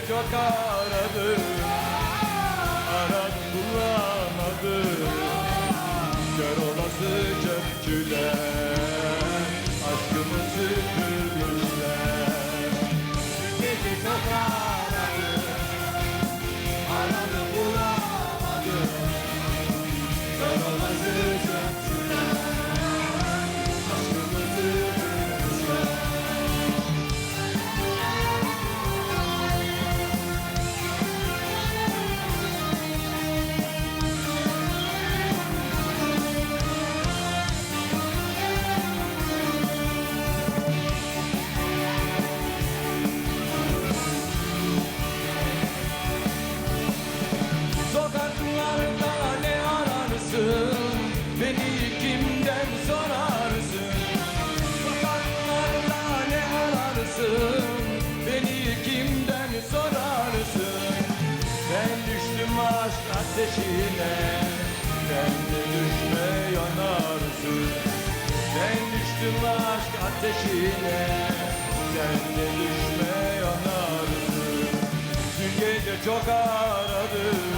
çok aradım Aradım ararsın Beni kimden sorarsın? Ben düştüm aşk ateşine Sen de düşme yanarsın. Ben düştüm aşk ateşine Sen de düşme yanarsın. Dün gece çok Aradım